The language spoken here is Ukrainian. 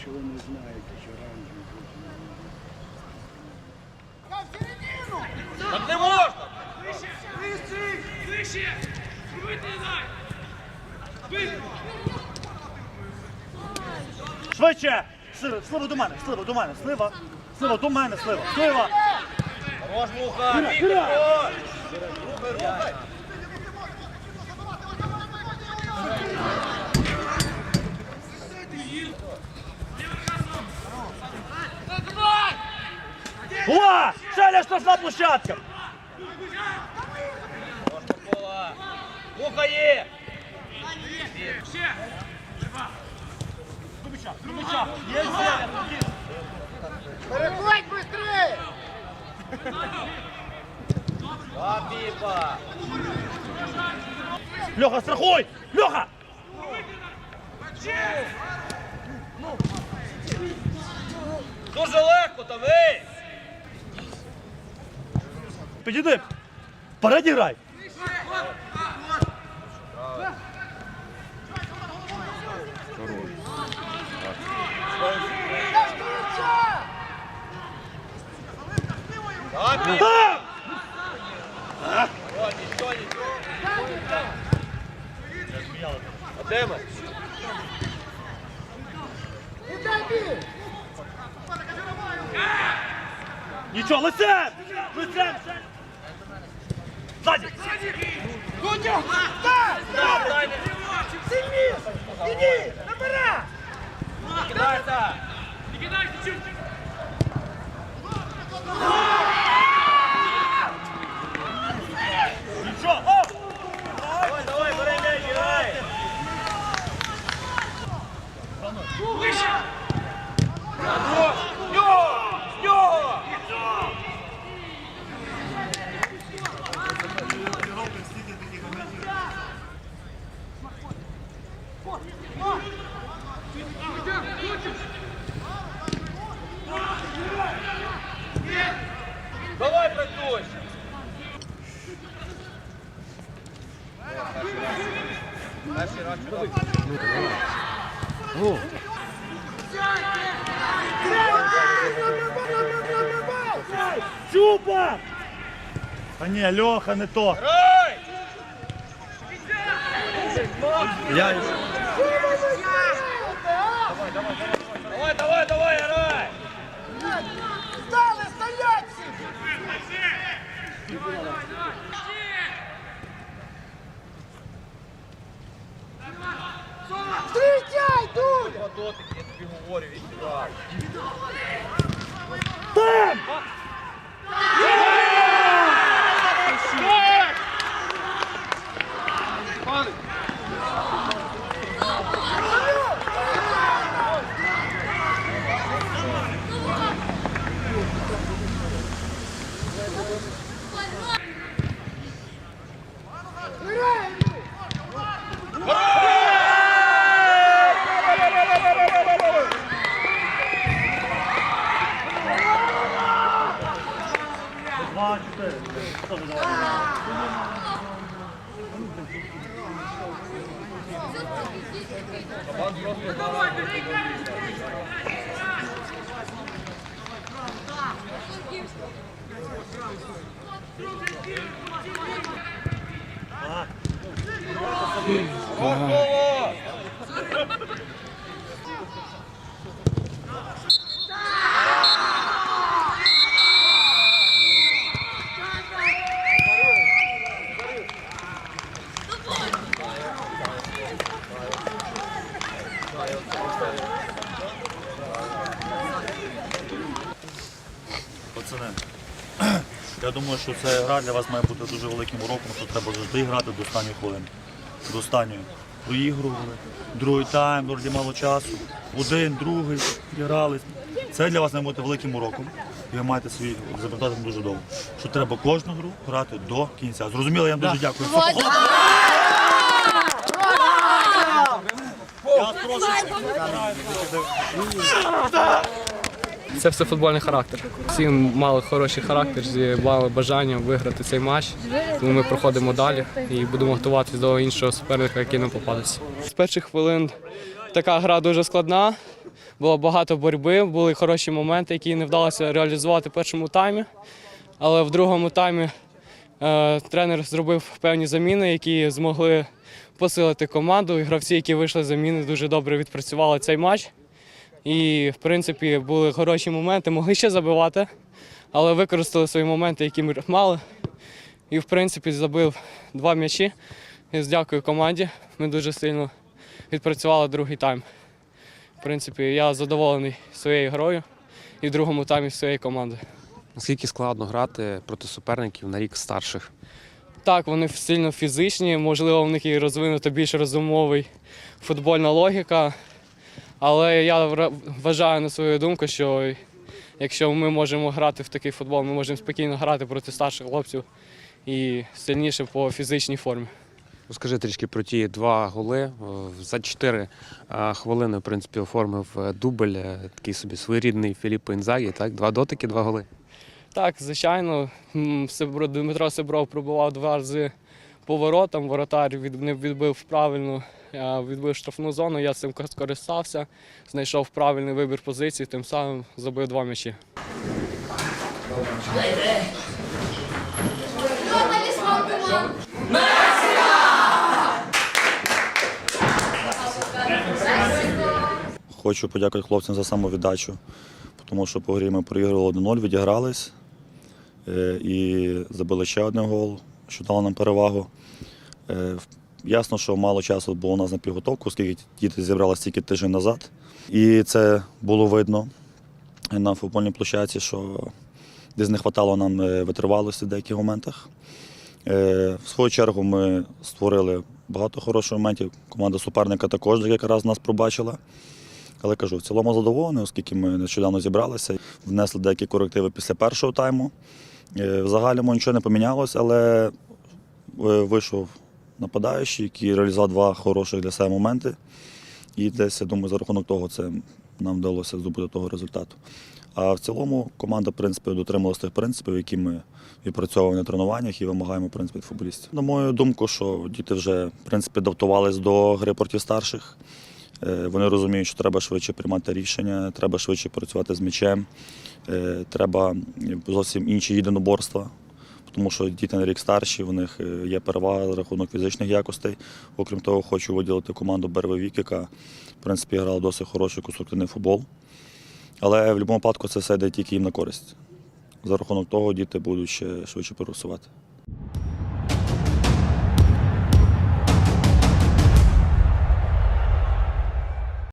що ви не знаєте, що зовсім не Так не можна! Швидше! Слива, слива до мене, слива до мене, слива. Слива до мене, слива. Слива! Хорош, муха! Віктор! Рухай, рухай! Уа! Шаля штрафна площадка! Микола! Муха є! Є Зеля, Переходь швидше! А, Піпа! Льоха, страхуй! Льоха! Дуже легко, та ви! Підійди! Вперед грай! А, Піп! Там! О, нічого, нічого! А де ми? Нічого, лицем! Лицем! Ззаді! Дай, не-! Кидайся! Нічого! Чупа! А ні, Льоха, не то. Я... Два я тобі говорю, від. Там! Два, Пацани, я думаю, що ця гра для вас має бути дуже великим уроком, що треба завжди грати до останньої хвилини. До останньої. Проігрували, другий тайм, вроді мало часу. Один, другий, грали. Це для вас має бути великим уроком. І ви маєте свій запам'ятати дуже довго. Що треба кожну гру грати до кінця. Зрозуміло, я вам дуже дякую. Я вас прошу. Це все футбольний характер. Всі мали хороший характер, мали бажання виграти цей матч. Тому ми проходимо далі і будемо готуватися до іншого суперника, який нам попадеться. З перших хвилин така гра дуже складна. Було багато боротьби, були хороші моменти, які не вдалося реалізувати в першому таймі. Але в другому таймі е, тренер зробив певні заміни, які змогли посилити команду. І гравці, які вийшли з заміни, дуже добре відпрацювали цей матч. І, в принципі, були хороші моменти, могли ще забивати, але використали свої моменти, які ми мали. І, в принципі, забив два м'ячі. І дякую команді. Ми дуже сильно відпрацювали другий тайм. В принципі, я задоволений своєю грою і другому таймі своєю командою. Наскільки складно грати проти суперників на рік старших? Так, вони сильно фізичні, можливо, в них і розвинута більш розумовий футбольна логіка. Але я вважаю на свою думку, що якщо ми можемо грати в такий футбол, ми можемо спокійно грати проти старших хлопців і сильніше по фізичній формі. Розкажи трішки про ті два голи. Е, За чотири е, хвилини, в принципі, оформив е, дубль, такий собі своєрідний Філіппо Інзагі, так? Два дотики, два голи. Так, звичайно, Дмитро Себров пробував два рази по воротам. Воротар не відбив правильно, а відбив штрафну зону. Я цим скористався, знайшов правильний вибір позиції, тим самим забив два м'ячі. Хочу подякувати хлопцям за самовіддачу, тому що по грі ми проігрували 1-0, відігрались е, і забили ще один гол, що дало нам перевагу. Е, Ясно, що мало часу було у нас на підготовку, оскільки діти зібралися тільки тиждень назад. І це було видно на футбольній площадці, що десь не вистачало нам е, витривалості в деяких моментах. Е, В свою чергу ми створили багато хороших моментів. Команда суперника також декілька разів нас пробачила. Але кажу, в цілому задоволений, оскільки ми нещодавно зібралися, внесли деякі корективи після першого тайму. Е, В загальному нічого не помінялось, але е, вийшов нападаючий, який реалізував два хороших для себе моменти. І десь, я думаю, за рахунок того це нам вдалося здобути того результату. А в цілому команда, в принципі, дотрималася тих принципів, які ми відпрацьовуємо на тренуваннях і вимагаємо в принципі, від футболістів. На мою думку, що діти вже в принципі, адаптувались до гри проти старших. Е, Вони розуміють, що треба швидше приймати рішення, треба швидше працювати з м'ячем, треба зовсім інші єдиноборства, тому що діти на рік старші, в них е, є перевага за рахунок фізичних якостей. Окрім того, хочу виділити команду Бервий яка в принципі грала досить хороший конструктивний футбол. Але в будь-якому випадку це все йде тільки їм на користь. За рахунок того діти будуть ще швидше прогресувати.